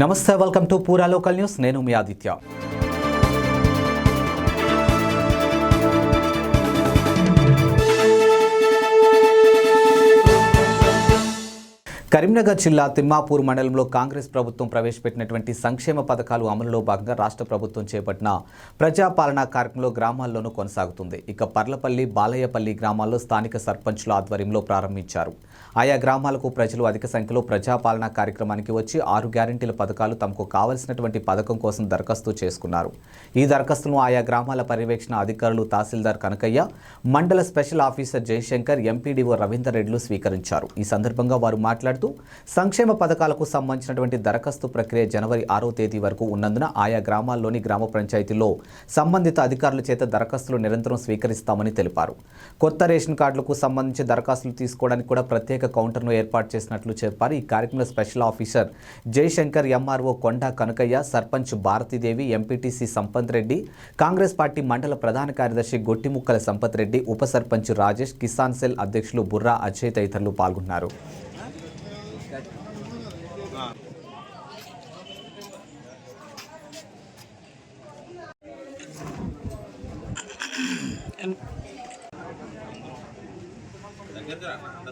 నమస్తే welcome to Pura local news నేను మీ ఆదిత్య. కరీంనగర్ జిల్లా తిమ్మాపూర్ మండలంలో కాంగ్రెస్ ప్రభుత్వం ప్రవేశపెట్టినటువంటి సంక్షేమ పథకాలు అమలులో భాగంగా రాష్ట్ర ప్రభుత్వం చేపట్టిన ప్రజాపాలనా కార్యక్రమంలో గ్రామాల్లోనూ కొనసాగుతుంది. ఇక పర్లపల్లి బాలయ్యపల్లి గ్రామాల్లో స్థానిక సర్పంచుల ఆధ్వర్యంలో ప్రారంభించారు. ఆయా గ్రామాలకు ప్రజలు అధిక సంఖ్యలో ప్రజాపాలన కార్యక్రమానికి వచ్చి ఆరు గ్యారంటీల పథకాలు తమకు కావలసినటువంటి పథకం కోసం దరఖాస్తు చేసుకున్నారు. ఈ దరఖాస్తును ఆయా గ్రామాల పర్యవేక్షణ అధికారులు తహసీల్దార్ కనకయ్య మండల special officer Jayashankar MPDO Ravinder రెడ్డిలు స్వీకరించారు. ఈ సందర్భంగా వారు మాట్లాడుతూ సంక్షేమ పథకాలకు సంబంధించినటువంటి దరఖాస్తు ప్రక్రియ జనవరి ఆరో తేదీ వరకు ఉన్నందున ఆయా గ్రామాల్లోని గ్రామ పంచాయతీల్లో సంబంధిత అధికారుల చేత దరఖాస్తులు నిరంతరం స్వీకరిస్తామని తెలిపారు. కొత్త రేషన్ కార్డులకు సంబంధించి దరఖాస్తులు తీసుకోవడానికి కూడా ప్రత్యేక కౌంటర్ను ఏర్పాటు చేసినట్లు చెప్పారు. ఈ కార్యక్రమంలో special officer Jayashankar MRO Konda Kanakaiah sarpanch Bharathidevi MPTC Sampath Reddy Congress party మండల ప్రధాన కార్యదర్శి గొట్టిముక్కల సంపత్ రెడ్డి ఉప సర్పంచ్ రాజేష్ కిసాన్ సెల్ అధ్యక్షులు బుర్రా అజయ్ తదితరులు పాల్గొన్నారు.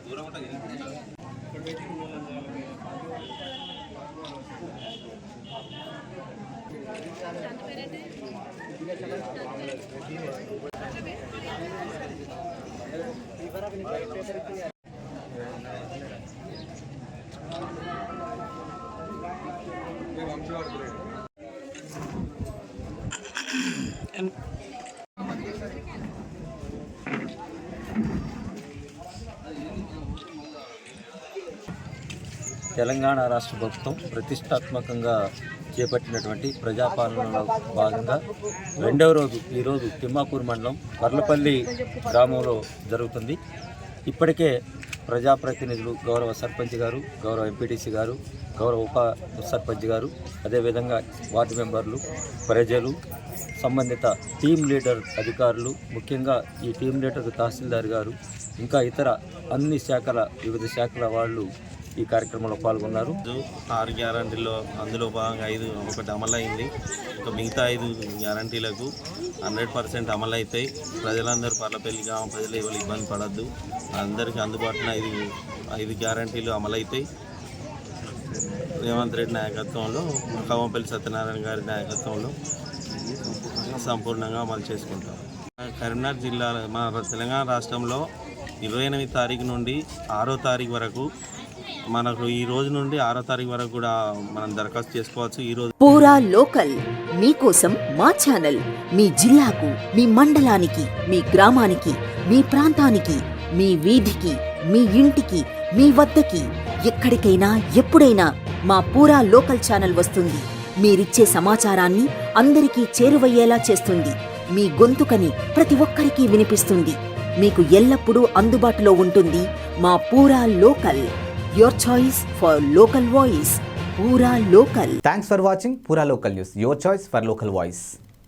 దూరం ఉంటుంది ఇవరా తెలంగాణ రాష్ట్ర ప్రభుత్వం ప్రతిష్టాత్మకంగా చేపట్టినటువంటి ప్రజాపాలనలో భాగంగా రెండవ రోజు ఈరోజు తిమ్మాపూర్ మండలం వర్లపల్లి గ్రామంలో జరుగుతుంది. ఇప్పటికే ప్రజాప్రతినిధులు గౌరవ సర్పంచ్ గారు గౌరవ ఎంపీటీసీ గారు గౌరవ ఉప సర్పంచ్ గారు అదేవిధంగా వార్డు మెంబర్లు ప్రజలు సంబంధిత టీం లీడర్ అధికారులు ముఖ్యంగా ఈ టీం లీడర్ తహసీల్దార్ గారు ఇంకా ఇతర అన్ని శాఖల వివిధ శాఖల వాళ్ళు ఈ కార్యక్రమంలో పాల్గొన్నారు. ఆరు గ్యారంటీల్లో అందులో భాగంగా ఐదు ఒకటి అమలు అయింది ఇంకా మిగతా ఐదు గ్యారంటీలకు హండ్రెడ్ పర్సెంట్ అమలు ప్రజలందరూ పర్లపల్లి గ్రామ ప్రజలు ఎవరు ఇబ్బంది పడద్దు. అందరికీ అందుబాటులో ఐదు ఐదు గ్యారంటీలు అమలు రేవంత్ రెడ్డి నాయకత్వంలో కవ్వంపల్లి సత్యనారాయణ గారి నాయకత్వంలో సంపూర్ణంగా అమలు చేసుకుంటాం. కరీంనగర్ జిల్లాలో మన తెలంగాణ రాష్ట్రంలో ఇరవై ఎనిమిది తారీఖు నుండి ఆరో తారీఖు వరకు మనకు ఈ రోజు నుండి ఆరో తారీఖు వరకు కూడా మనం దరఖాస్తు చేసుకోవచ్చు. ఈ రోజు పూరా లోకల్ మీకోసం మా ఛానల్. మీ జిల్లాకు మీ మండలానికి మీ గ్రామానికి మీ ప్రాంతానికి మీ వీధికి మీ ఇంటికి మీ వద్దకి ఎక్కడికైనా ఎప్పుడైనా మా పూరా లోకల్ ఛానల్ వస్తుంది. మీరిచ్చే సమాచారాన్ని అందరికీ చేరువయ్యేలా చేస్తుంది. మీ గొంతుకని ప్రతి ఒక్కరికి వినిపిస్తుంది. మీకు ఎల్లప్పుడూ అందుబాటులో ఉంటుంది మా Pura local. your choice for local voice. Pura Local. Thanks for watching Pura Local News, your choice for local voice.